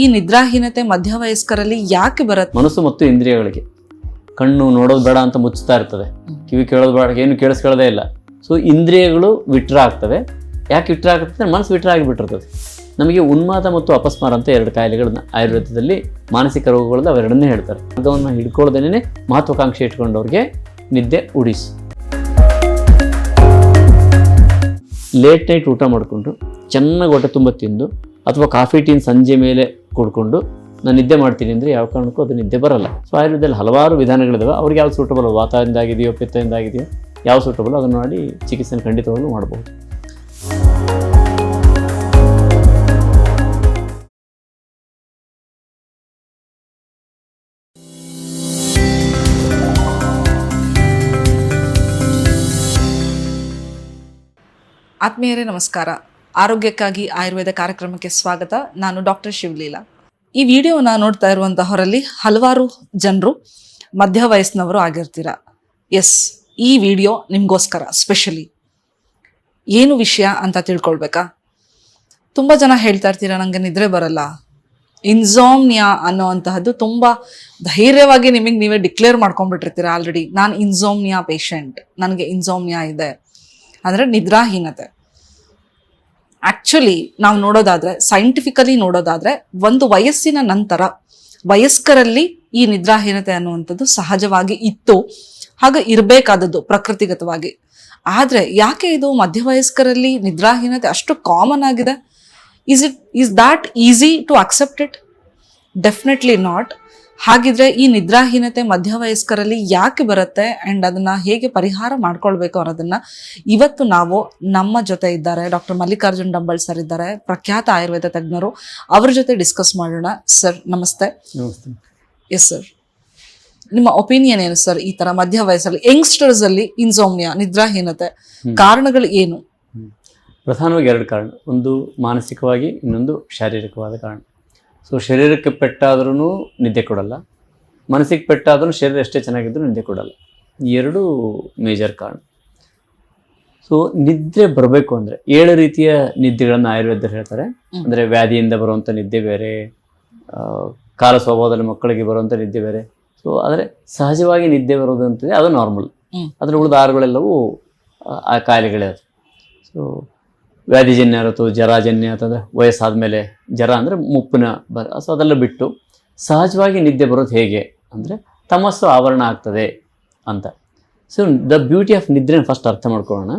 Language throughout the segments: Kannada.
ಈ ನಿದ್ರಾಹೀನತೆ ಮಧ್ಯವಯಸ್ಕರಲ್ಲಿ ಯಾಕೆ ಬರುತ್ತೆ? ಮನಸ್ಸು ಮತ್ತು ಇಂದ್ರಿಯಗಳಿಗೆ. ಕಣ್ಣು ನೋಡೋದು ಬೇಡ ಅಂತ ಮುಚ್ಚುತ್ತಾ ಇರ್ತದೆ ಕಿವಿ ಕೇಳೋದು ಬೇಡ ಏನು ಕೇಳಿಸ್ಕೊಳ್ಳೋದೇ ಇಲ್ಲ. ಸೊ ಇಂದ್ರಿಯಗಳು ವಿಟ್ರ ಆಗ್ತವೆ ಯಾಕೆ ವಿಟ್ರ ಆಗುತ್ತೆ ಮನಸ್ಸು ವಿಟ್ರ ಆಗಿಬಿಟ್ಟಿರ್ತದೆ ನಮಗೆ ಉನ್ಮಾದ ಮತ್ತು ಅಪಸ್ಮಾರ ಅಂತ ಎರಡು ಕಾಯಿಲೆಗಳನ್ನ ಆಯುರ್ವೇದದಲ್ಲಿ ಮಾನಸಿಕ ರೋಗಗಳನ್ನ ಅವೆರಡನ್ನೇ ಹೇಳ್ತಾರೆ. ಅದನ್ನು ಹಿಡ್ಕೊಳ್ಳೋದೇನೆ ಮಹತ್ವಾಕಾಂಕ್ಷೆ ಇಟ್ಕೊಂಡವ್ರಿಗೆ ನಿದ್ದೆ ಉಡಿಸು. ಲೇಟ್ ನೈಟ್ ಊಟ ಮಾಡಿಕೊಂಡು ಚೆನ್ನಾಗಿ ಹೊಟ್ಟೆ ತುಂಬ ತಿಂದು ಅಥವಾ ಕಾಫಿ ಟೀನ್ ಸಂಜೆ ಮೇಲೆ ಕುಡ್ಕೊಂಡು ನಾನು ನಿದ್ದೆ ಮಾಡ್ತೀನಿ ಅಂದರೆ ಯಾವ ಕಾರಣಕ್ಕೂ ಅದು ನಿದ್ದೆ ಬರಲ್ಲ. ಸೊ ಆಯುರ್ವೇದದಲ್ಲಿ ಹಲವಾರು ವಿಧಾನಗಳಿದಾವೆ. ಅವ್ರಿಗೆ ಯಾವ ಸೂಟಬಲ್ ಪಿತ್ತದಿಂದ ಆಗಿದೆಯೋ, ಯಾವ ಸೂಟಬಲ್ ಅದನ್ನು ಮಾಡಿ ಚಿಕಿತ್ಸೆನ ಖಂಡಿತವಾಗ್ಲೂ ಮಾಡಬಹುದು ಆತ್ಮೀಯರೇ, ನಮಸ್ಕಾರ. ಆರೋಗ್ಯಕ್ಕಾಗಿ ಆಯುರ್ವೇದ ಕಾರ್ಯಕ್ರಮಕ್ಕೆ ಸ್ವಾಗತ. ನಾನು ಡಾಕ್ಟರ್ ಶಿವಲೀಲಾ. ಈ ವಿಡಿಯೋನ ನೋಡ್ತಾ ಇರುವಂತಹವರಲ್ಲಿ ಹಲವಾರು ಜನರು ಮಧ್ಯ ವಯಸ್ಸಿನವರು ಆಗಿರ್ತೀರ? ಎಸ್ ಈ ವಿಡಿಯೋ ನಿಮಗೋಸ್ಕರ ಸ್ಪೆಷಲಿ ಏನು ವಿಷಯ ಅಂತ ತಿಳ್ಕೊಳ್ಬೇಕಾ? ತುಂಬ ಜನ ಹೇಳ್ತಾ ಇರ್ತೀರ ನನಗೆ ನಿದ್ರೆ ಬರಲ್ಲ. ಇನ್ಸೋಮ್ನಿಯಾ ಅನ್ನೋವಂತಹದ್ದು ತುಂಬ ಧೈರ್ಯವಾಗಿ ನಿಮಗೆ ನೀವೇ ಡಿಕ್ಲೇರ್ ಮಾಡ್ಕೊಂಡ್ಬಿಟ್ಟಿರ್ತೀರ ಆಲ್ರೆಡಿ ನಾನು ಇನ್ಸೋಮ್ನಿಯಾ ಪೇಷಂಟ್ ನನಗೆ ಇನ್ಸೋಮ್ನಿಯಾ ಇದೆ. ಅಂದರೆ ನಿದ್ರಾಹೀನತೆ. ಆಕ್ಚುಲಿ ನಾವು ನೋಡೋದಾದ್ರೆ ಸೈಂಟಿಫಿಕಲಿ ನೋಡೋದಾದ್ರೆ, ಒಂದು ವಯಸ್ಸಿನ ನಂತರ, ವಯಸ್ಕರಲ್ಲಿ ಈ ನಿದ್ರಾಹೀನತೆ ಅನ್ನುವಂಥದ್ದು ಸಹಜವಾಗಿ ಇತ್ತು, ಹಾಗೆ ಇರಬೇಕಾದದ್ದು ಪ್ರಕೃತಿಗತವಾಗಿ. ಆದ್ರೆ ಯಾಕೆ ಇದು ಮಧ್ಯವಯಸ್ಕರಲ್ಲಿ ನಿದ್ರಾಹೀನತೆ ಅಷ್ಟು ಕಾಮನ್ ಆಗಿದೆ? Is it is that easy to accept it definitely not ಹಾಗಿದ್ರೆ ಈ ನಿದ್ರಾಹೀನತೆ ಮಧ್ಯವಯಸ್ಕರಲ್ಲಿ ಯಾಕೆ ಬರುತ್ತೆ ಅಂಡ್ ಅದನ್ನ ಹೇಗೆ ಪರಿಹಾರ ಮಾಡ್ಕೊಳ್ಬೇಕು ಅನ್ನೋದನ್ನ ಇವತ್ತು ನಾವು ನಮ್ಮ ಜೊತೆ ಇದ್ದಾರೆ ಡಾಕ್ಟರ್ ಮಲ್ಲಿಕಾರ್ಜುನ್ ಡಂಬಲ್ ಸರ್ ಇದ್ದಾರೆ ಪ್ರಖ್ಯಾತ ಆಯುರ್ವೇದ ತಜ್ಞರು. ಅವ್ರ ಜೊತೆ ಡಿಸ್ಕಸ್ ಮಾಡೋಣ. ಸರ್ ನಮಸ್ತೆ. ಎಸ್ ಸರ್ ನಿಮ್ಮ ಒಪಿನಿಯನ್ ಏನು ಸರ್ ಈ ತರ ಮಧ್ಯ ವಯಸ್ಸಲ್ಲಿ ಯಂಗ್ಸ್ಟರ್ಸ್ ಅಲ್ಲಿ ಇನ್ಸೋಮ್ನಿಯಾ ನಿದ್ರಾಹೀನತೆ ಕಾರಣಗಳು ಏನು? ಪ್ರಧಾನವಾಗಿ ಎರಡು ಕಾರಣ. ಒಂದು ಮಾನಸಿಕವಾಗಿ ಇನ್ನೊಂದು ಶಾರೀರಿಕವಾದ ಕಾರಣ. ಸೊ ಶರೀರಕ್ಕೆ ಪೆಟ್ಟಾದ್ರೂ ನಿದ್ದೆ ಕೊಡಲ್ಲ. ಮನಸ್ಸಿಗೆ ಪೆಟ್ಟಾದ್ರೂ ಶರೀರ ಎಷ್ಟೇ ಚೆನ್ನಾಗಿದ್ದರೂ ನಿದ್ದೆ ಕೊಡಲ್ಲ. ಈ ಎರಡು ಮೇಜರ್ ಕಾರಣ. ಸೊ ನಿದ್ರೆ ಬರಬೇಕು ಅಂದರೆ ಏಳು ರೀತಿಯ ನಿದ್ದೆಗಳನ್ನು ಆಯುರ್ವೇದರು ಹೇಳ್ತಾರೆ. ಅಂದರೆ ವ್ಯಾಧಿಯಿಂದ ಬರುವಂಥ ನಿದ್ದೆ ಬೇರೆ ಕಾಲ ಸ್ವಭಾವದಲ್ಲಿ ಮಕ್ಕಳಿಗೆ ಬರುವಂಥ ನಿದ್ದೆ ಬೇರೆ. ಸೊ ಆದರೆ ಸಹಜವಾಗಿ ನಿದ್ದೆ ಬರೋದು ಅಂತಿದೆ ಅದು ನಾರ್ಮಲ್. ಅದರ ಉಳಿದ ಆರುಗಳೆಲ್ಲವೂ ಆ- ಆ ಕಾಯಿಲೆಗಳೇ ಅದು. ಸೊ ವ್ಯಾಧಿಜನ್ಯ ಅಥವಾ ಜರಾಜನ್ಯ ಅಂತಂದರೆ ವಯಸ್ಸಾದ ಜರ ಅಂದರೆ ಮುಪ್ಪಿನ ಬರ. ಸೊ ಅದೆಲ್ಲ ಬಿಟ್ಟು ಸಹಜವಾಗಿ ನಿದ್ದೆ ಬರೋದು ಹೇಗೆ ಅಂದರೆ ತಮಸ್ಸು ಆವರಣ ಆಗ್ತದೆ ಅಂತ. ಸೊ ದ ಬ್ಯೂಟಿ ಆಫ್ ನಿದ್ರೆನ ಫಸ್ಟ್ ಅರ್ಥ ಮಾಡ್ಕೊಳ್ಳೋಣ.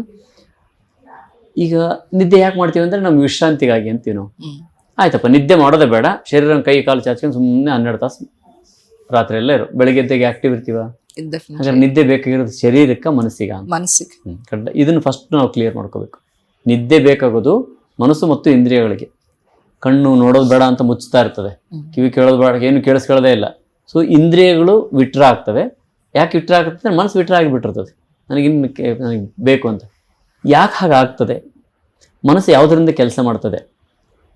ಈಗ ನಿದ್ದೆ ಯಾಕೆ ಮಾಡ್ತೀವಿ ಅಂದರೆ ನಮ್ಮ ವಿಶ್ರಾಂತಿಗಾಗಿ ಅಂತೀವಿ ನಾವು. ಆಯ್ತಪ್ಪ ನಿದ್ದೆ ಮಾಡೋದೇ ಬೇಡ. ಶರೀರ ಕೈ ಕಾಲು ಚಾಚ್ಕೊಂಡು ಸುಮ್ಮನೆ ಹನ್ನೆರಡು ತಾಸು ರಾತ್ರಿ ಎಲ್ಲ ಇರು. ಬೆಳಿಗ್ಗೆ ಎದ್ದೆಗೆ ಆಕ್ಟಿವ್ ಇರ್ತೀವ. ಹಾಗಾದ್ರೆ ನಿದ್ದೆ ಬೇಕಾಗಿರೋದು ಶರೀರಕ್ಕೆ ಮನಸ್ಸಿಗೆ ಮನಸ್ಸಿಗೆ. ಇದನ್ನು ಫಸ್ಟ್ ನಾವು ಕ್ಲಿಯರ್ ಮಾಡ್ಕೋಬೇಕು. ನಿದ್ದೆ ಬೇಕಾಗೋದು ಮನಸ್ಸು ಮತ್ತು ಇಂದ್ರಿಯಗಳಿಗೆ. ಕಣ್ಣು ನೋಡೋದು ಬೇಡ ಅಂತ ಮುಚ್ಚುತ್ತಾ ಇರ್ತದೆ. ಕಿವಿ ಕೇಳೋದು ಬೇಡ, ಏನು ಕೇಳಿಸ್ಕೊಳ್ಳೋದೇ ಇಲ್ಲ. ಸೊ ಇಂದ್ರಿಯಗಳು ವಿಟ್ರ ಆಗ್ತವೆ. ಯಾಕೆ ವಿಟ್ರ ಆಗುತ್ತೆ ಮನಸ್ಸು ವಿಟ್ರ ಆಗಿಬಿಟ್ಟಿರ್ತದೆ. ನನಗಿನ್ನು ನನಗೆ ಬೇಕು ಅಂತ. ಯಾಕೆ ಹಾಗಾಗ್ತದೆ ಮನಸ್ಸು ಯಾವುದರಿಂದ ಕೆಲಸ ಮಾಡ್ತದೆ?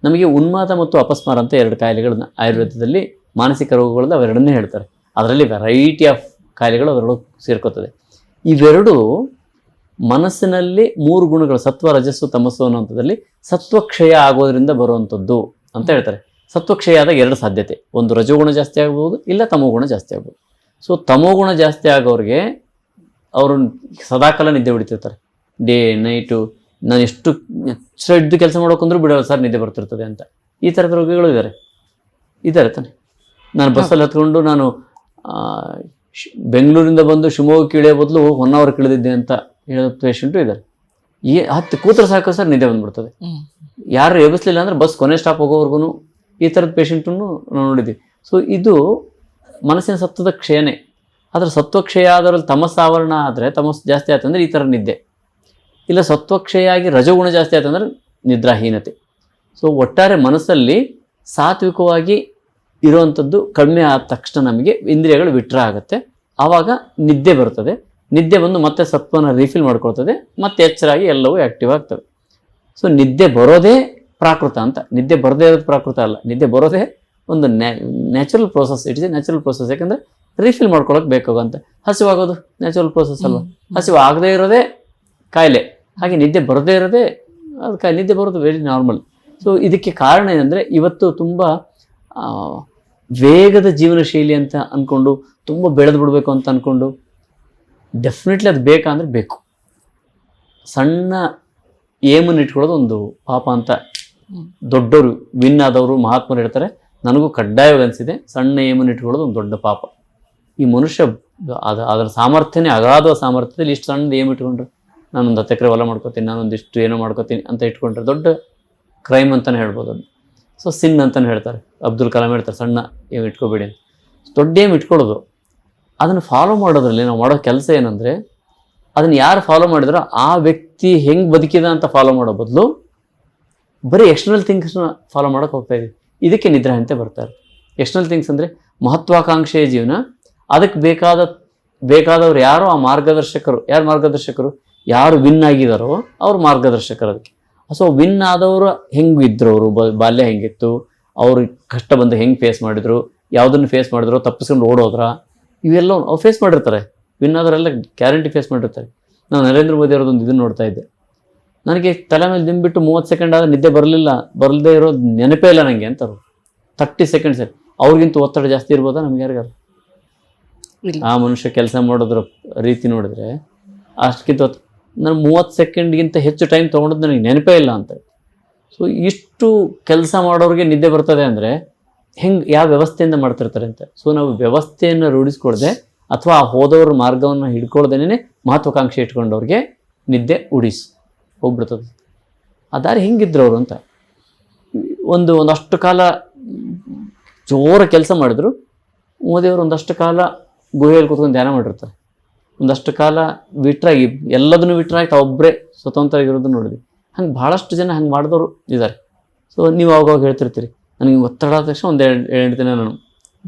ನಮಗೆ ಉನ್ಮಾದ ಮತ್ತು ಅಪಸ್ಮಾರ ಅಂತ ಎರಡು ಕಾಯಿಲೆಗಳನ್ನ ಆಯುರ್ವೇದದಲ್ಲಿ ಮಾನಸಿಕ ರೋಗಗಳಿಂದ ಅವೆರಡನ್ನೇ ಹೇಳ್ತಾರೆ. ಅದರಲ್ಲಿ ವೆರೈಟಿ ಆಫ್ ಕಾಯಿಲೆಗಳು ಅವೆರಡು ಸೇರ್ಕೋತದೆ. ಇವೆರಡು ಮನಸ್ಸಿನಲ್ಲಿ ಮೂರು ಗುಣಗಳು, ಸತ್ವ, ರಜಸ್ಸು, ತಮಸ್ಸು ಅನ್ನುವಂಥದ್ದಲ್ಲಿ ಸತ್ವಕ್ಷಯ ಆಗೋದ್ರಿಂದ ಬರುವಂಥದ್ದು ಅಂತ ಹೇಳ್ತಾರೆ. ಸತ್ವಕ್ಷಯ ಆದಾಗ ಎರಡು ಸಾಧ್ಯತೆ. ಒಂದು ರಜೋಗುಣ ಜಾಸ್ತಿ ಆಗ್ಬೋದು, ಇಲ್ಲ ತಮೋಗುಣ ಜಾಸ್ತಿ ಆಗ್ಬೋದು. ಸೊ ತಮೋಗುಣ ಜಾಸ್ತಿ ಆಗೋರಿಗೆ ಅವರು ಸದಾಕಾಲ ನಿದ್ದೆ ಹೊಡಿತಿರ್ತಾರೆ. ಡೇ, ನೈಟು, ನಾನು ಎಷ್ಟು ಇದ್ದು ಕೆಲಸ ಮಾಡೋಕಂದ್ರೂ ಬಿಡೋಲ್ಲ ಸರ್, ನಿದ್ದೆ ಬರ್ತಿರ್ತದೆ ಅಂತ. ಈ ಥರದ ರೋಗಿಗಳು ಇದ್ದಾರೆ. ಇದ್ದಾರೆ ತಾನೆ. ನಾನು ಬಸ್ಸಲ್ಲಿ ಹತ್ಕೊಂಡು ನಾನು ಬೆಂಗಳೂರಿಂದ ಬಂದು ಶಿವಮೊಗ್ಗಕ್ಕೆ ಇಳಿಯೋ ಬದಲು ಅವರ್ ಇಳಿದಿದ್ದೆ ಅಂತ ಹೇಳೋ ಪೇಷಂಟು ಇದ್ದಾರೆ. ಈ ಹತ್ತು ಕೂತ್ರೆ ಸಾಕು ಸರ್ ನಿದ್ದೆ ಬಂದ್ಬಿಡ್ತದೆ. ಯಾರು ಎಬ್ಬಿಸ್ಲಿಲ್ಲ ಅಂದ್ರೆ ಬಸ್ ಕೊನೆ ಸ್ಟಾಪ್ ಹೋಗೋವರೆಗೂ ಈ ಥರದ ಪೇಷಂಟನ್ನು ನಾವು ನೋಡಿದ್ದೀವಿ. ಸೊ ಇದು ಮನಸ್ಸಿನ ಸತ್ವದ ಕ್ಷಯನೇ. ಆದರೆ ಸತ್ವಕ್ಷಯ ತಮಸ್ ಆವರಣ ಆದರೆ ತಮಸ್ ಜಾಸ್ತಿ ಆಯ್ತಂದ್ರೆ ಈ ಥರ ನಿದ್ದೆ. ಇಲ್ಲ ಸತ್ವಕ್ಷಯ ಆಗಿ ರಜಗುಣ ಜಾಸ್ತಿ ಆಯ್ತಂದ್ರೆ ನಿದ್ರಾಹೀನತೆ. ಸೊ ಒಟ್ಟಾರೆ ಮನಸ್ಸಲ್ಲಿ ಸಾತ್ವಿಕವಾಗಿ ಇರುವಂಥದ್ದು ಕಡಿಮೆ ಆದ ತಕ್ಷಣ ನಮಗೆ ಇಂದ್ರಿಯಗಳು ವಿಟ್ರ ಆಗುತ್ತೆ. ಆವಾಗ ನಿದ್ದೆ ಬರ್ತದೆ. ನಿದ್ದೆ ಬಂದು ಮತ್ತೆ ಸತ್ವನ ರೀಫಿಲ್ ಮಾಡ್ಕೊಳ್ತದೆ ಮತ್ತೆ ಎಚ್ಚರಾಗಿ ಎಲ್ಲವೂ ಆ್ಯಕ್ಟಿವ್ ಆಗ್ತವೆ. ಸೊ ನಿದ್ದೆ ಬರೋದೇ ಪ್ರಾಕೃತ ಅಂತ. ನಿದ್ದೆ ಬರದೇ ಇರೋದು ಪ್ರಾಕೃತ ಅಲ್ಲ. ನಿದ್ದೆ ಬರೋದೇ ಒಂದು natural process it is a natural process ಯಾಕಂದ್ರೆ ರೀಫಿಲ್ ಮಾಡ್ಕೊಳಕ್ ಬೇಕಾಗುವಂಥ ಹಸಿವಾಗೋದು ನ್ಯಾಚುರಲ್ ಪ್ರೋಸೆಸ್ ಅಲ್ವಾ? ಹಸಿವು ಆಗದೇ ಇರೋದೇ ಕಾಯಿಲೆ. ಹಾಗೆ ನಿದ್ದೆ ಬರದೇ ಇರೋದೇ ಅದು ಕಾಯಿ ನಿದ್ದೆ ಬರೋದು ವೆರಿ ನಾರ್ಮಲ್ ಸೊ ಇದಕ್ಕೆ ಕಾರಣ ಏನಂದರೆ ಇವತ್ತು ತುಂಬ ವೇಗದ ಜೀವನ ಶೈಲಿ ಅಂತ ಅಂದ್ಕೊಂಡು ತುಂಬ ಬೆಳೆದು ಬಿಡಬೇಕು ಅಂತ ಅಂದ್ಕೊಂಡು ಡೆಫಿನೆಟ್ಲಿ ಅದು ಬೇಕಾ ಅಂದರೆ ಬೇಕು. ಸಣ್ಣ ಏಮನ್ನು ಇಟ್ಕೊಳ್ಳೋದು ಒಂದು ಪಾಪ ಅಂತ ದೊಡ್ಡವರು ವಿನ್ ಆದವರು, ಮಹಾತ್ಮರು ಹೇಳ್ತಾರೆ. ನನಗೂ ಕಡ್ಡಾಯವಾಗಿ ಅನಿಸಿದೆ. ಸಣ್ಣ ಏಮನ್ನು ಇಟ್ಕೊಳ್ಳೋದು ಒಂದು ದೊಡ್ಡ ಪಾಪ. ಈ ಮನುಷ್ಯ ಅದು, ಅದರ ಸಾಮರ್ಥ್ಯನೇ ಅಗಾಧ ಸಾಮರ್ಥ್ಯದಲ್ಲಿ ಇಷ್ಟು ಸಣ್ಣದು ಏಮ್ ಇಟ್ಕೊಂಡ್ರೆ. ನಾನೊಂದು ಹತ್ತು ಎಕರೆ ಹೊಲ ಮಾಡ್ಕೋತೀನಿ ನಾನೊಂದಿಷ್ಟು ಏನೋ ಮಾಡ್ಕೋತೀನಿ ಅಂತ ಇಟ್ಕೊಂಡ್ರೆ ದೊಡ್ಡ ಕ್ರೈಮ್ ಅಂತಲೇ ಹೇಳ್ಬೋದು ಅದು ಸೊ ಸಿನ್ ಅಂತಲೇ ಹೇಳ್ತಾರೆ. ಅಬ್ದುಲ್ ಕಲಾಂ ಹೇಳ್ತಾರೆ, ಸಣ್ಣ ಏಮ್ ಇಟ್ಕೋಬೇಡಿ ದೊಡ್ಡ ಏಮ್ ಇಟ್ಕೊಳ್ಳೋದು. ಅದನ್ನು ಫಾಲೋ ಮಾಡೋದ್ರಲ್ಲಿ ನಾವು ಮಾಡೋ ಕೆಲಸ ಏನಂದರೆ, ಅದನ್ನು ಯಾರು ಫಾಲೋ ಮಾಡಿದ್ರೋ ಆ ವ್ಯಕ್ತಿ ಹೆಂಗೆ ಬದುಕಿದ ಅಂತ ಫಾಲೋ ಮಾಡೋ ಬದಲು ಬರೀ ಎಕ್ಸ್ಟರ್ನಲ್ ಥಿಂಗ್ಸ್ನ ಫಾಲೋ ಮಾಡೋಕೆ ಹೋಗ್ತಾ ಇದೀವಿ. ಇದಕ್ಕೆ ನಿದ್ರೆ ಅಂತ ಬರ್ತಾರೆ. ಎಕ್ಸ್ಟರ್ನಲ್ ಥಿಂಗ್ಸ್ ಅಂದರೆ ಮಹತ್ವಾಕಾಂಕ್ಷೆಯ ಜೀವನ. ಅದಕ್ಕೆ ಬೇಕಾದ, ಬೇಕಾದವ್ರು ಯಾರೋ? ಆ ಮಾರ್ಗದರ್ಶಕರು. ಯಾರು ಮಾರ್ಗದರ್ಶಕರು? ಯಾರು ವಿನ್ ಆಗಿದಾರೋ ಅವ್ರು ಮಾರ್ಗದರ್ಶಕರು ಅದಕ್ಕೆ. ಸೊ ವಿನ್ ಆದವರು ಹೆಂಗೆ ಇದ್ರು ಅವರು? ಬಾಲ್ಯ ಹೆಂಗಿತ್ತು? ಅವ್ರಿಗೆ ಕಷ್ಟ ಬಂದು ಹೆಂಗೆ ಫೇಸ್ ಮಾಡಿದ್ರು? ಯಾವುದನ್ನು ಫೇಸ್ ಮಾಡಿದ್ರು? ತಪ್ಪಿಸ್ಕೊಂಡು ಓಡೋದ್ರ? ಇವೆಲ್ಲ ಅವ್ರು ಫೇಸ್ ಮಾಡಿರ್ತಾರೆ. ವಿನ್ ಆದರೆಲ್ಲ ಗ್ಯಾರಂಟಿ ಫೇಸ್ ಮಾಡಿರ್ತಾರೆ. ನಾನು ನರೇಂದ್ರ ಮೋದಿ ಅವ್ರದ್ದೊಂದು ಇದನ್ನು ನೋಡ್ತಾ ಇದ್ದೆ. ನನಗೆ ತಲೆ ಮೇಲೆ ದಿಂಬಿಟ್ಟು ಮೂವತ್ತು ಸೆಕೆಂಡ್ ಆದರೆ ನಿದ್ದೆ ಬರಲಿಲ್ಲ ಬರಲ್ದೇ ಇರೋದು ನೆನಪೇ ಇಲ್ಲ ನನಗೆ ಅಂತಾರೆ. ತರ್ಟಿ ಸೆಕೆಂಡ್ಸ್ ಅವ್ರಿಗಿಂತ ಒತ್ತಡ ಜಾಸ್ತಿ ಇರ್ಬೋದಾ ನಮ್ಗೆ ಯಾರಿಗಾರು ಆ ಮನುಷ್ಯ ಕೆಲಸ ಮಾಡೋದ್ರ ರೀತಿ ನೋಡಿದ್ರೆ ಅಷ್ಟಕ್ಕಿಂತ ಹೊತ್ತು ನಾನು ಮೂವತ್ತು ಸೆಕೆಂಡ್ಗಿಂತ ಹೆಚ್ಚು ಟೈಮ್ ತೊಗೊಂಡದ್ದು ನನಗೆ ನೆನಪೇ ಇಲ್ಲ ಅಂತ. ಸೊ ಇಷ್ಟು ಕೆಲಸ ಮಾಡೋರಿಗೆ ನಿದ್ದೆ ಬರ್ತದೆ ಅಂದರೆ ಹೆಂಗೆ, ಯಾವ ವ್ಯವಸ್ಥೆಯಿಂದ ಮಾಡ್ತಿರ್ತಾರೆ ಅಂತ ಸೊ ನಾವು ವ್ಯವಸ್ಥೆಯನ್ನು ರೂಢಿಸ್ಕೊಳ್ದೆ ಅಥವಾ ಆ ಹೋದವ್ರ ಮಾರ್ಗವನ್ನು ಹಿಡ್ಕೊಳ್ದೇನೆ ಮಹತ್ವಾಕಾಂಕ್ಷೆ ಇಟ್ಕೊಂಡವ್ರಿಗೆ ನಿದ್ದೆ ಉಡಿಸ್, ಹೋಗ್ಬಿಡ್ತದೆ. ಆ ದಾರಿ ಹೆಂಗಿದ್ರು ಅವರು ಅಂತ? ಒಂದು, ಒಂದಷ್ಟು ಕಾಲ ಜೋರ ಕೆಲಸ ಮಾಡಿದ್ರು ಮೋದಿಯವರು ಒಂದಷ್ಟು ಕಾಲ ಗುಹೆಯಲ್ಲಿ ಕೂತ್ಕೊಂಡು ಧ್ಯಾನ ಮಾಡಿರ್ತಾರೆ. ಒಂದಷ್ಟು ಕಾಲ ವಿಟ್ರಾಗಿ, ಎಲ್ಲದನ್ನು ವಿಟ್ರಾಗಿ ತಾವೊಬ್ಬರೇ ಸ್ವತಂತ್ರ ಆಗಿರೋದು ನೋಡಿದ್ವಿ. ಹಂಗೆ ಭಾಳಷ್ಟು ಜನ ಹಂಗೆ ಮಾಡಿದವರು ಇದ್ದಾರೆ ಸೊ ನೀವು ಅವಾಗ ಹೇಳ್ತಿರ್ತೀರಿ ನನಗೆ ಒತ್ತಡ ಆದ ತಕ್ಷಣ ಒಂದು ಎರಡು ಎರಡು ದಿನ ನಾನು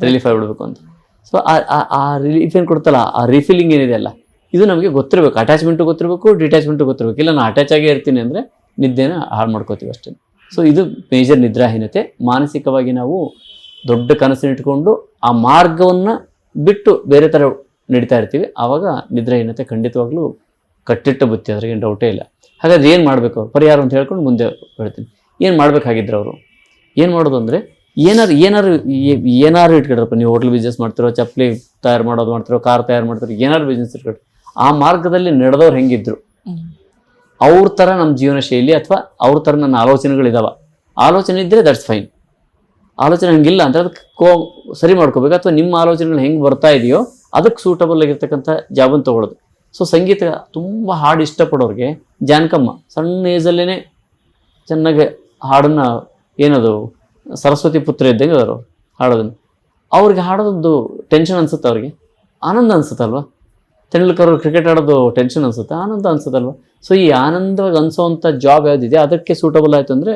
ರಿಲೀಫ್ ಆಗಿಬಿಡ್ಬೇಕು ಅಂತ. ಸೊ ಆ ರಿಲೀಫ್ ಏನು ಕೊಡ್ತಲ್ಲ, ಆ ರೀಫಿಲಿಂಗ್ ಏನಿದೆ ಅಲ್ಲ, ಇದು ನಮಗೆ ಗೊತ್ತಿರಬೇಕು. ಅಟ್ಯಾಚ್ಮೆಂಟು ಗೊತ್ತಿರಬೇಕು ಡಿಟ್ಯಾಚ್ಮೆಂಟು ಗೊತ್ತಿರಬೇಕು. ಇಲ್ಲ ನಾನು ಅಟ್ಯಾಚ್ ಆಗೇ ಇರ್ತೀನಿ ಅಂದರೆ ನಿದ್ದೆನ ಹಾಳು ಮಾಡ್ಕೋತೀವಿ ಅಷ್ಟೇ. ಸೊ ಇದು ಮೇಜರ್ ನಿದ್ರಾಹೀನತೆ. ಮಾನಸಿಕವಾಗಿ ನಾವು ದೊಡ್ಡ ಕನಸನ್ನು ಇಟ್ಕೊಂಡು ಆ ಮಾರ್ಗವನ್ನು ಬಿಟ್ಟು ಬೇರೆ ಥರ ನಡೀತಾ ಇರ್ತೀವಿ. ಆವಾಗ ನಿದ್ರಾಹೀನತೆ ಖಂಡಿತವಾಗ್ಲೂ ಕಟ್ಟಿಟ್ಟ ಬುತ್ತಿ, ಅದ್ರಾಗೇನು ಡೌಟೇ ಇಲ್ಲ. ಹಾಗಾದ್ರೆ ಏನು ಮಾಡಬೇಕು ಪರಿಹಾರ ಅಂತ ಹೇಳ್ಕೊಂಡು ಮುಂದೆ ಹೇಳ್ತೀನಿ. ಏನು ಮಾಡಬೇಕಾಗಿದ್ರು ಅವರು? ಏನು ಮಾಡೋದು ಅಂದರೆ, ಏನಾರು ಏನಾರು ಏನಾರು ಇಟ್ಕೊಡ್ರಪ್ಪ, ನೀವು ಹೋಟ್ಲ್ ಬಿಸ್ನೆಸ್ ಮಾಡ್ತಿರೋ, ಚಪ್ಪಲಿ ತಯಾರು ಮಾಡೋದು ಮಾಡ್ತಿರೋ ಕಾರ್ ತಯಾರು ಮಾಡ್ತಿರೋ, ಏನಾರು ಬಿಸ್ನೆಸ್ ಇಟ್ಕೊಡ್ರಿ. ಆ ಮಾರ್ಗದಲ್ಲಿ ನಡೆದವ್ರು ಹೆಂಗಿದ್ರು. ಅವ್ರ ಥರ ನಮ್ಮ ಜೀವನ ಶೈಲಿ ಅಥವಾ ಅವ್ರ ಥರ ನನ್ನ ಆಲೋಚನೆಗಳಿದಾವ. ಆಲೋಚನೆ ಇದ್ದರೆ ದಟ್ಸ್ ಫೈನ್ ಆಲೋಚನೆ ಹಂಗಿಲ್ಲ ಅಂದರೆ ಅದಕ್ಕೆ ಕೋ ಸರಿ ಮಾಡ್ಕೋಬೇಕು. ಅಥವಾ ನಿಮ್ಮ ಆಲೋಚನೆಗಳು ಹೆಂಗೆ ಬರ್ತಾ ಇದೆಯೋ, ಅದಕ್ಕೆ ಸೂಟಬಲ್ ಆಗಿರ್ತಕ್ಕಂಥ ಜಾಬನ್ನು ತೊಗೊಳೋದು ಸೊ ಸಂಗೀತ ತುಂಬ ಹಾಡು ಇಷ್ಟಪಡೋರಿಗೆ ಜಾನಕಮ್ಮ ಸಣ್ಣ ಏಜಲ್ಲೇ ಚೆನ್ನಾಗಿ ಹಾಡನ್ನು ಏನದು, ಸರಸ್ವತಿ ಪುತ್ರ ಇದ್ದಂಗೆ ಅವರು ಅವ್ರು ಹಾಡೋದನ್ನು. ಅವ್ರಿಗೆ ಹಾಡೋದೊಂದು ಟೆನ್ಷನ್ ಅನ್ಸುತ್ತೆ ಅವ್ರಿಗೆ? ಆನಂದ ಅನ್ಸುತ್ತಲ್ವಾ? ತೆಂಡೂಲ್ಕರ್ ಕ್ರಿಕೆಟ್ ಆಡೋದು ಟೆನ್ಷನ್ ಅನ್ಸುತ್ತೆ? ಆನಂದ ಅನ್ಸುತ್ತಲ್ವ? ಸೊ ಈ ಆನಂದವಾಗಿ ಅನ್ಸೋವಂಥ ಜಾಬ್ ಯಾವುದಿದೆ ಅದಕ್ಕೆ ಸೂಟಬಲ್ ಆಯಿತು ಅಂದರೆ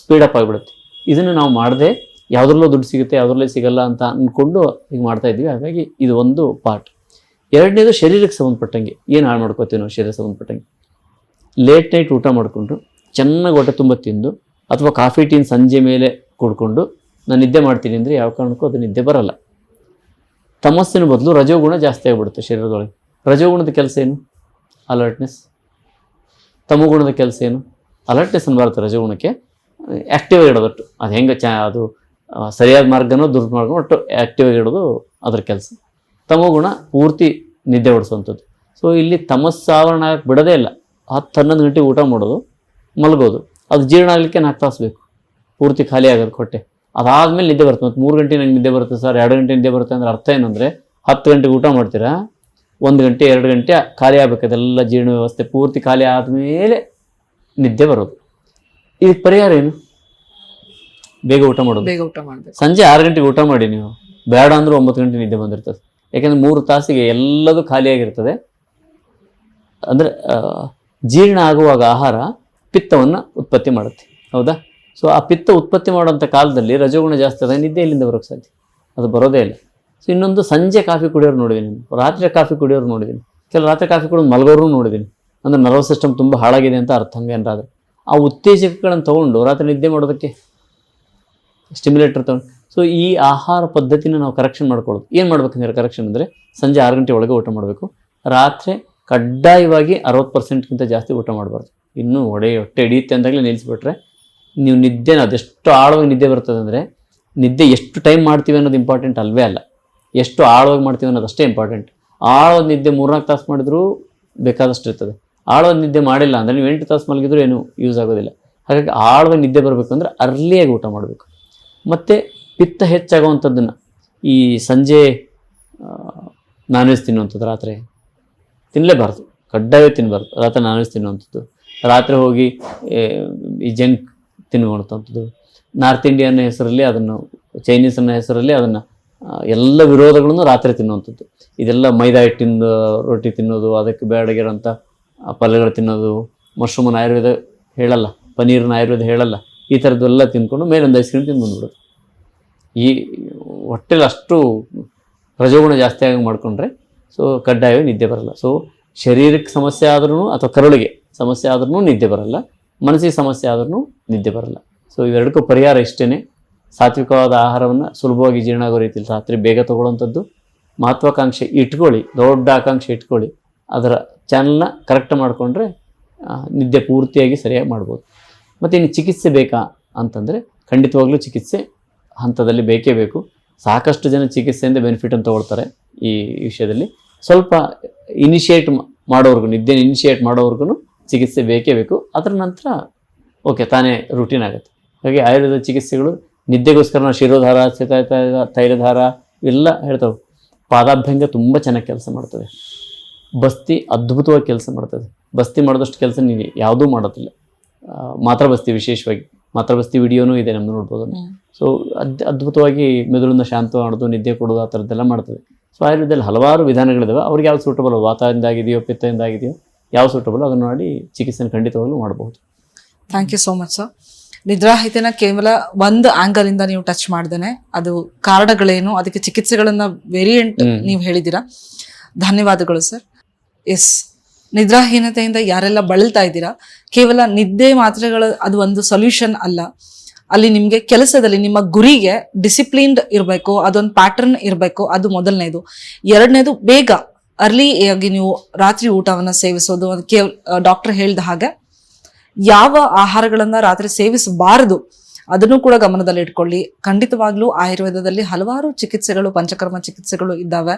ಸ್ಪೀಡಪ್ ಆಗಿಬಿಡುತ್ತೆ. ಇದನ್ನು ನಾವು ಮಾಡದೆ ಯಾವುದ್ರಲ್ಲೂ ದುಡ್ಡು ಸಿಗುತ್ತೆ, ಯಾವುದ್ರಲ್ಲೇ ಸಿಗಲ್ಲ ಅಂತ ಅಂದ್ಕೊಂಡು ಈಗ ಮಾಡ್ತಾ ಇದ್ವಿ ಹಾಗಾಗಿ ಇದು ಒಂದು ಪಾರ್ಟ್ ಎರಡನೇದು ಶರೀರಕ್ಕೆ ಸಂಬಂಧಪಟ್ಟಂಗೆ. ಏನು ಹಾಳು ಮಾಡ್ಕೋತೀವಿ ನಾವು ಶರೀರ ಸಂಬಂಧಪಟ್ಟಂಗೆ? ಲೇಟ್ ನೈಟ್ ಊಟ ಮಾಡಿಕೊಂಡು, ಚೆನ್ನಾಗಿ ಹೊಟ್ಟೆ ತುಂಬ ತಿಂದು ಅಥವಾ ಕಾಫಿ ಟೀನ್ ಸಂಜೆ ಮೇಲೆ ಕುಡ್ಕೊಂಡು ನಾನು ನಿದ್ದೆ ಮಾಡ್ತೀನಿ ಅಂದರೆ ಯಾವ ಕಾರಣಕ್ಕೂ ಅದು ನಿದ್ದೆ ಬರಲ್ಲ. ತಮಸ್ಸಿನ ಬದಲು ರಜೋಗುಣ ಜಾಸ್ತಿ ಆಗಿಬಿಡುತ್ತೆ ಶರೀರದೊಳಗೆ. ರಜೋಗುಣದ ಕೆಲಸ ಏನು? ಅಲರ್ಟ್ನೆಸ್ ತಮೋಗುಣದ ಕೆಲಸ ಏನು? ಅಲರ್ಟ್ನೆಸ್ ಅನ್ಬಾರ್ದು ರಜೋಗುಣಕ್ಕೆ ಆ್ಯಕ್ಟಿವ್ ಇಡೋದಟ್ಟು. ಅದು ಹೆಂಗೆ ಚ ಅದು ಸರಿಯಾದ ಮಾರ್ಗನೋ ದುರ್ಮಾರ್ಗನೋ ಒಟ್ಟು ಆ್ಯಕ್ಟಿವ್ ಇಡೋದು ಅದ್ರ ಕೆಲಸ. ತಮೋಗುಣ ಪೂರ್ತಿ ನಿದ್ದೆ ಹೊಡಿಸುವಂಥದ್ದು ಸೊ ಇಲ್ಲಿ ತಮಸ್ಸಾವರಣ ಬಿಡೋದೇ ಇಲ್ಲ. ಹತ್ತು ಹನ್ನೊಂದು ಗಂಟೆ ಊಟ ಮಾಡೋದು ಮಲಗೋದು. ಅದು ಜೀರ್ಣ ಆಗಲಿಕ್ಕೆ ನಾಲ್ಕು ತಾಸು ಬೇಕು. ಪೂರ್ತಿ ಖಾಲಿ ಆಗೋದು ಹೊಟ್ಟೆ ಅದಾದಮೇಲೆ ನಿದ್ದೆ ಬರುತ್ತೆ. ಮತ್ತು ಮೂರು ಗಂಟೆ ನಂಗೆ ನಿದ್ದೆ ಬರುತ್ತೆ ಸರ್. ಎರಡು ಗಂಟೆ ನಿದ್ದೆ ಬರುತ್ತೆ ಅಂದ್ರೆ ಅರ್ಥ ಏನಂದರೆ ಹತ್ತು ಗಂಟೆಗೆ ಊಟ ಮಾಡ್ತೀರಾ? ಒಂದು ಗಂಟೆ ಎರಡು ಗಂಟೆ ಖಾಲಿ ಆಗಬೇಕು. ಅದೆಲ್ಲ ಜೀರ್ಣ ವ್ಯವಸ್ಥೆ ಪೂರ್ತಿ ಖಾಲಿ ಆದಮೇಲೆ ನಿದ್ದೆ ಬರೋದು. ಇದಕ್ಕೆ ಪರಿಹಾರ ಏನು? ಬೇಗ ಊಟ ಮಾಡೋದು. ಬೇಗ ಊಟ ಮಾಡಿದೆ ಸಂಜೆ ಆರು ಗಂಟೆಗೆ ಊಟ ಮಾಡಿ ನೀವು. ಬೇಡ ಅಂದ್ರೆ ಒಂಬತ್ತು ಗಂಟೆ ನಿದ್ದೆ ಬಂದಿರ್ತದೆ. ಯಾಕಂದ್ರೆ ಮೂರು ತಾಸಿಗೆ ಎಲ್ಲದೂ ಖಾಲಿಯಾಗಿರ್ತದೆ. ಅಂದರೆ ಜೀರ್ಣ ಆಗುವಾಗ ಆಹಾರ ಪಿತ್ತವನ್ನು ಉತ್ಪತ್ತಿ ಮಾಡುತ್ತೆ. ಹೌದಾ? ಸೊ ಆ ಪಿತ್ತ ಉತ್ಪತ್ತಿ ಮಾಡುವಂಥ ಕಾಲದಲ್ಲಿ ರಜೋಗುಣ ಜಾಸ್ತಿ ಇದೆ ನಿದ್ದೆ ಇಲ್ಲಿಂದ ಬರೋಕ್ಕೆ ಸಾಧ್ಯ. ಅದು ಬರೋದೇ ಇಲ್ಲ. ಸೊ ಇನ್ನೊಂದು ಸಂಜೆ ಕಾಫಿ ಕುಡಿಯೋರು ನೋಡಿದ್ದೀನಿ ರಾತ್ರಿ ಕಾಫಿ ಕುಡಿಯೋರು ನೋಡಿದ್ದೀನಿ ಕೆಲವು ರಾತ್ರಿ ಕಾಫಿ ಕುಡಿದು ಮಲಗೋರು ನೋಡಿದ್ದೀನಿ ಅಂದರೆ ನರ್ವಸ್ ಸಿಸ್ಟಮ್ ತುಂಬ ಹಾಳಾಗಿದೆ ಅಂತ ಅರ್ಥ ಹಂಗೆ ಆ ಉತ್ತೇಜಕಗಳನ್ನು ತೊಗೊಂಡು ರಾತ್ರಿ ನಿದ್ದೆ ಮಾಡೋದಕ್ಕೆ ಸ್ಟಿಮ್ಯುಲೇಟರ್ ತೊಗೊಂಡು. ಸೊ ಈ ಆಹಾರ ಪದ್ಧತಿನ ನಾವು ಕರೆಕ್ಷನ್ ಮಾಡ್ಕೊಳ್ಳೋದು. ಏನು ಮಾಡ್ಬೇಕಂದ್ರೆ ಕರೆಕ್ಷನ್ ಅಂದರೆ ಸಂಜೆ ಆರು ಗಂಟೆ ಒಳಗೆ ಊಟ ಮಾಡಬೇಕು. ರಾತ್ರಿ ಕಡ್ಡಾಯವಾಗಿ ಅರವತ್ತು ಪರ್ಸೆಂಟ್ಗಿಂತ ಜಾಸ್ತಿ ಊಟ ಮಾಡಬಾರ್ದು. ಇನ್ನೂ ಒಡೆ ಹೊಟ್ಟೆ ಹಿಡಿಯುತ್ತೆ ಅಂದಾಗಲೇ ನಿಲ್ಲಿಸ್ಬಿಟ್ರೆ ನೀವು ನಿದ್ದೆನ ಅದೆಷ್ಟು ಆಳವಾಗಿ ನಿದ್ದೆ ಬರ್ತದೆ ಅಂದರೆ ನಿದ್ದೆ ಎಷ್ಟು ಟೈಮ್ ಮಾಡ್ತೀವಿ ಅನ್ನೋದು ಇಂಪಾರ್ಟೆಂಟ್ ಅಲ್ವೇ ಅಲ್ಲ. ಎಷ್ಟು ಆಳವಾಗಿ ಮಾಡ್ತೀವಿ ಅನ್ನೋದು ಅಷ್ಟೇ ಇಂಪಾರ್ಟೆಂಟ್ ಆಳವಾದ ನಿದ್ದೆ ಮೂರ್ನಾಲ್ಕು ತಾಸು ಮಾಡಿದ್ರೂ ಬೇಕಾದಷ್ಟು ಇರ್ತದೆ. ಆಳವಾದ ನಿದ್ದೆ ಮಾಡಿಲ್ಲ ಅಂದರೆ ನೀವು ಎಂಟು ತಾಸು ಮಲಗಿದ್ರೂ ಏನು ಯೂಸ್ ಆಗೋದಿಲ್ಲ. ಹಾಗಾಗಿ ಆಳವಾಗಿ ನಿದ್ದೆ ಬರಬೇಕು ಅಂದರೆ ಅರ್ಲಿಯಾಗಿ ಊಟ ಮಾಡಬೇಕು. ಮತ್ತು ಪಿತ್ತ ಹೆಚ್ಚಾಗುವಂಥದ್ದನ್ನು ಈ ಸಂಜೆ ನಾನ್ ವೆಜ್ ತಿನ್ನುವಂಥದ್ದು ರಾತ್ರಿ. ತಿನ್ನಲೇಬಾರ್ದು ಕಡ್ಡಾಯ ತಿನ್ನಬಾರ್ದು ರಾತ್ರಿ ನಾನ್ ವೆಜ್ ತಿನ್ನುವಂಥದ್ದು. ರಾತ್ರಿ ಹೋಗಿ ಈ ಜಂಕ್ ತಿನ್ನುವಂಥದ್ದು. ನಾರ್ತ್ ಇಂಡಿಯನ್ ಹೆಸರಲ್ಲಿ ಅದನ್ನು ಚೈನೀಸ್ ಅನ್ನೋ ಹೆಸರಲ್ಲಿ ಅದನ್ನು ಎಲ್ಲ ವಿರೋಧಗಳನ್ನು ರಾತ್ರಿ ತಿನ್ನುವಂಥದ್ದು. ಇದೆಲ್ಲ ಮೈದಾ ಹಿಟ್ಟಿಂದ ರೊಟ್ಟಿ ತಿನ್ನೋದು, ಅದಕ್ಕೆ ಬೇಡಗಿರೋಂಥ ಪಲ್ಯಗಳು ತಿನ್ನೋದು, ಮಶ್ರೂಮನ ಆಯುರ್ವೇದ ಹೇಳಲ್ಲ, ಪನೀರ್ನ ಆಯುರ್ವೇದ ಹೇಳಲ್ಲ. ಈ ಥರದ್ದೆಲ್ಲ ತಿಂದ್ಕೊಂಡು ಮೇಲೊಂದು ಐಸ್ ಕ್ರೀಮ್ ತಿಂದು ಈ, ಹೊಟ್ಟೆಲಿ ಅಷ್ಟು ರಜೋಗುಣ ಜಾಸ್ತಿ ಆಗಿ ಮಾಡ್ಕೊಂಡ್ರೆ ಸೊ ಕಡ್ಡಾಯವಾಗಿ ನಿದ್ದೆ ಬರಲ್ಲ. ಸೊ ಶರೀರಕ್ಕೆ ಸಮಸ್ಯೆ ಆದ್ರೂ ಅಥವಾ ಕರುಳಿಗೆ ಸಮಸ್ಯೆ ಆದ್ರೂ ನಿದ್ದೆ ಬರಲ್ಲ. ಮನಸ್ಸಿಗೆ ಸಮಸ್ಯೆ ಆದ್ರೂ ನಿದ್ದೆ ಬರಲ್ಲ. ಸೊ ಇವೆರಡಕ್ಕೂ ಪರಿಹಾರ ಇಷ್ಟೇ ಸಾತ್ವಿಕವಾದ ಆಹಾರವನ್ನು ಸುಲಭವಾಗಿ ಜೀರ್ಣ ಆಗೋ ರೀತಿಯಲ್ಲಿ ರಾತ್ರಿ ಬೇಗ ತೊಗೊಳ್ಳೋಂಥದ್ದು ಮಹತ್ವಾಕಾಂಕ್ಷೆ ಇಟ್ಕೊಳ್ಳಿ, ದೊಡ್ಡ ಆಕಾಂಕ್ಷೆ ಇಟ್ಕೊಳ್ಳಿ. ಅದರ ಚಾನಲ್ನ ಕರೆಕ್ಟ್ ಮಾಡಿಕೊಂಡ್ರೆ ನಿದ್ದೆ ಪೂರ್ತಿಯಾಗಿ ಸರಿಯಾಗಿ ಮಾಡ್ಬೋದು. ಮತ್ತು ಇನ್ನು ಚಿಕಿತ್ಸೆ ಬೇಕಾ ಅಂತಂದರೆ ಖಂಡಿತವಾಗ್ಲೂ ಚಿಕಿತ್ಸೆ ಹಂತದಲ್ಲಿ ಬೇಕೇ ಬೇಕು. ಸಾಕಷ್ಟು ಜನ ಚಿಕಿತ್ಸೆಯಿಂದ ಬೆನಿಫಿಟನ್ನು ತಗೊಳ್ತಾರೆ ಈ ವಿಷಯದಲ್ಲಿ. ಸ್ವಲ್ಪ ಇನಿಷಿಯೇಟ್ ಮಾಡೋರ್ಗು ನಿದ್ದೆ ಇನಿಷಿಯೇಟ್ ಮಾಡೋವರೆಗೂ ಚಿಕಿತ್ಸೆ ಬೇಕೇ ಬೇಕು. ಅದರ ನಂತರ ಓಕೆ ತಾನೇ ರೂಟೀನ್ ಆಗುತ್ತೆ. ಹಾಗೆ ಆಯುರ್ವೇದ ಚಿಕಿತ್ಸೆಗಳು ನಿದ್ದೆಗೋಸ್ಕರ ನಾವು ಶಿರೋಧಾರ ತೈಲಧಾರ ಇವೆಲ್ಲ ಹೇಳ್ತಾವೆ. ಪಾದಾಭ್ಯಂಗ ತುಂಬ ಚೆನ್ನಾಗಿ ಕೆಲಸ ಮಾಡ್ತದೆ. ಬಸ್ತಿ ಅದ್ಭುತವಾಗಿ ಕೆಲಸ ಮಾಡ್ತದೆ. ಬಸ್ತಿ ಮಾಡಿದಷ್ಟು ಕೆಲಸ ನೀವು ಯಾವುದೂ ಮಾಡೋದಿಲ್ಲ. ಮಾತ್ರ ಬಸ್ತಿ ವಿಶೇಷವಾಗಿ. ಮಾತ್ರ ಬಸ್ತಿ ವಿಡಿಯೋನೂ ಇದೆ ನಮ್ದು ನೋಡ್ಬೋದು. ಸೊ ಅದ್ ಅದ್ಭುತವಾಗಿ ಮೆದುಳನ್ನ ಶಾಂತ ಮಾಡೋದು ನಿದ್ದೆ ಕೊಡೋದು ಆ ಥರದ್ದೆಲ್ಲ ಮಾಡ್ತದೆ. ಸೊ ಆಯುರ್ವೇದದಲ್ಲಿ ಹಲವಾರು ವಿಧಾನಗಳಿದಾವೆ. ಅವ್ರಿಗೆ ಯಾವ್ದು ಸೂಟಬಲ್ ವಾತದಿಂದ ಆಗಿದೆಯೋ ಪಿತ್ತದಿಂದ ಆಗಿದೆಯೋ ಯಾವ ಸೂಟಬಲ್ ಅದನ್ನು ಮಾಡಿ ಚಿಕಿತ್ಸೆನ ಖಂಡಿತವಾಗ್ಲೂ ಮಾಡಬಹುದು. Thank you so much sir ನಿದ್ರಾಹಿತನ ಕೇವಲ ಒಂದು ಆಂಗಲ್ ಇಂದ ನೀವು ಟಚ್ ಮಾಡ್ದೇನೆ. ಅದು ಕಾರಣಗಳೇನು ಅದಕ್ಕೆ ಚಿಕಿತ್ಸೆಗಳನ್ನ ವೇರಿಯಂಟ್ ನೀವು ಹೇಳಿದ್ದೀರಾ. ಧನ್ಯವಾದಗಳು ಸರ್ ಎಸ್ ನಿದ್ರಾಹೀನತೆಯಿಂದ ಯಾರೆಲ್ಲ ಬಳಲ್ತಾ ಇದ್ದೀರಾ, ಕೇವಲ ನಿದ್ದೆ ಮಾತ್ರೆಗಳ ಅದು ಒಂದು ಸೊಲ್ಯೂಷನ್ ಅಲ್ಲ. ಅಲ್ಲಿ ನಿಮಗೆ ಕೆಲಸದಲ್ಲಿ ನಿಮ್ಮ ಗುರಿಗೆ ಡಿಸಿಪ್ಲಿನ್ಡ್ ಇರಬೇಕು, ಅದೊಂದು ಪ್ಯಾಟರ್ನ್ ಇರಬೇಕು, ಅದು ಮೊದಲನೇದು. ಎರಡನೇದು ಬೇಗ ಅರ್ಲಿ ಆಗಿ ನೀವು ರಾತ್ರಿ ಊಟವನ್ನು ಸೇವಿಸೋದು ಕೇವ್ ಡಾಕ್ಟರ್ ಹೇಳಿದ ಹಾಗೆ, ಯಾವ ಆಹಾರಗಳನ್ನು ರಾತ್ರಿ ಸೇವಿಸಬಾರದು ಅದನ್ನು ಕೂಡ ಗಮನದಲ್ಲಿ ಇಟ್ಕೊಳ್ಳಿ. ಖಂಡಿತವಾಗ್ಲೂ ಆಯುರ್ವೇದದಲ್ಲಿ ಹಲವಾರು ಚಿಕಿತ್ಸೆಗಳು, ಪಂಚಕರ್ಮ ಚಿಕಿತ್ಸೆಗಳು ಇದ್ದಾವೆ.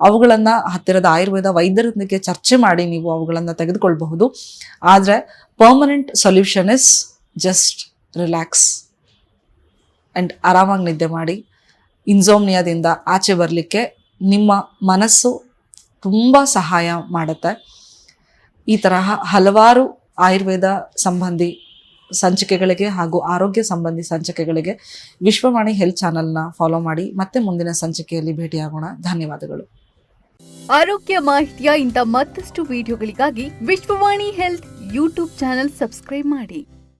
ಅವುಗಳನ್ನ ಹತ್ತಿರದ ಆಯುರ್ವೇದ ವೈದ್ಯರೊಂದಿಗೆ ಚರ್ಚೆ ಮಾಡಿ ನೀವು ಅವುಗಳನ್ನ ತೆಗೆದುಕೊಳ್ಬಹುದು. ಆದ್ರೆ permanent solution is just relax and ಆರಾಮಾಗಿ ನಿದ್ದೆ ಮಾಡಿ. ಇನ್ಸೋಮ್ನಿಯಾದಿಂದ ಆಚೆ ಬರಲಿಕ್ಕೆ ನಿಮ್ಮ ಮನಸ್ಸು ತುಂಬ ಸಹಾಯ ಮಾಡುತ್ತೆ. ಈ ತರಹ ಹಲವಾರು ಆಯುರ್ವೇದ ಸಂಬಂಧಿ ಸಂಚಿಕೆಗಳಿಗೆ ಹಾಗೂ ಆರೋಗ್ಯ ಸಂಬಂಧಿ ಸಂಚಿಕೆಗಳಿಗೆ ವಿಶ್ವವಾಣಿ ಹೆಲ್ತ್ ಚಾನಲ್ನ ಫಾಲೋ ಮಾಡಿ ಮತ್ತೆ ಮುಂದಿನ ಸಂಚಿಕೆಯಲ್ಲಿ ಭೇಟಿಯಾಗೋಣ. ಧನ್ಯವಾದಗಳು. ಆರೋಗ್ಯ ಮಾಹಿತಿಯ ಇಂಥ ಮತ್ತಷ್ಟು ವಿಡಿಯೋಗಳಿಗಾಗಿ Vishwavani health YouTube channel subscribe ಮಾಡಿ.